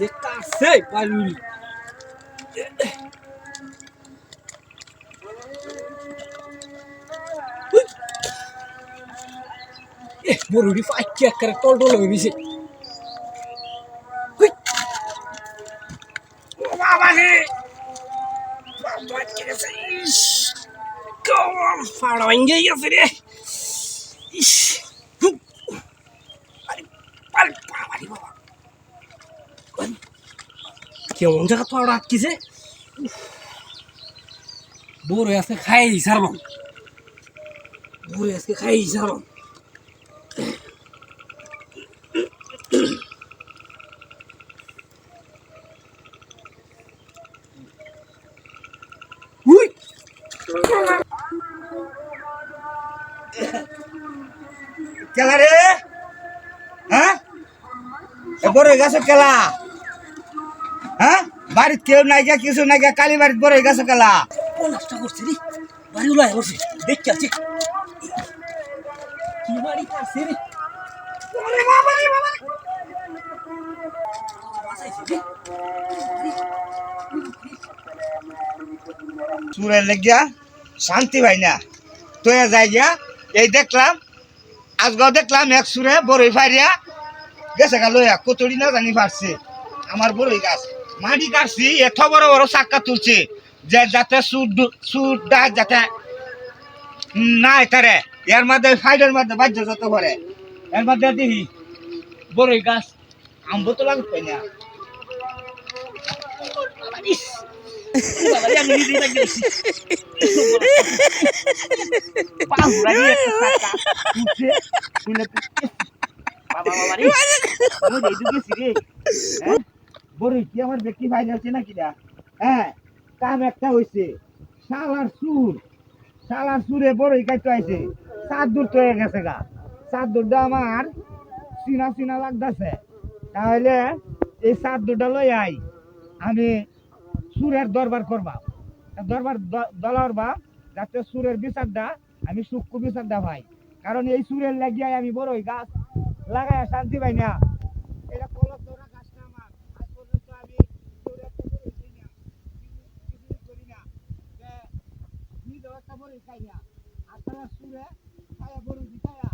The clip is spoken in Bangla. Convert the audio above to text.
যে কাছে বড়ি। ফাইকি একেবারে টল টল হয়ে গেছে। ফাড়া ভেঙে গেছে রে। ইস হুম। আরে পাল বাবা রে বাবা কেমন জায়গা পাড়া আটকেছে? বড় আজকে খাই সারবাম বড় আজকে খাই উই! কেলা রে? হ্যাঁ? বড় হয়ে গেছে কেলা? হ্যাঁ? বাড়িতে কেউ নাই গিয়া কিছু নাই গিয়া কালী বাড়িতে বড় গেছে কেলা। নষ্ট করছে রে। বাড়ি উলাই করছে দেখতে আছে। কি বাড়ি কাছে রে? ওরে বাবা রে বাবা বাঁচাইছে লেগিয়া শান্তি ভাই না। তো যাই গিয়া এই দেখলাম আজগাও দেখলাম এক সুরে বড়ই ফাইরিয়া গেছে গা লইয়া কতড়ি না জানি পারছে। আমার বড়ই গাছ। মাটি কাটছি এত বড় বড় চাক্কা তুলছে যে যাতে সুর সুর ডাক যাতে না এটারে এর মধ্যে ফাইডের মধ্যে বাজ্য যত করে এর মধ্যে দেখি বড়ই গাছ আম্ব তো লাগবে না। বাবা, বাবা রে, বড়ই কি আমার ব্যক্তি ফাইল আছে নাকি না? হ্যাঁ কাম একটা হইছে। শালার সুর। শালার সুরে বড়ই কাইতে আইছে। সাত দূর তো হয়ে গেছে গা। সাত দূরটা আমার চিনা চিনা লাগতেছে। তাহলে এই সাত দূরটা লই আই। আমি সুরের দরবার করবা। দরবার দলার বা, যাতে সুরের বিচারটা আমি সূক্ষ্ম বিচারটা পাই। কারণ এই সুরের লাগিয়াই আমি বড়ই গাছ লাগাই শান্তি পাই না। এটা কলম ধরা গাছটা আমার আজ পর্যন্ত আমি কেউরে একটা বড়ই খাই না, কিছু- কিছুই করি না। যে নিজেও একটা বড়ই খাই না। আর তারা সুরে বড়ই দি খায়া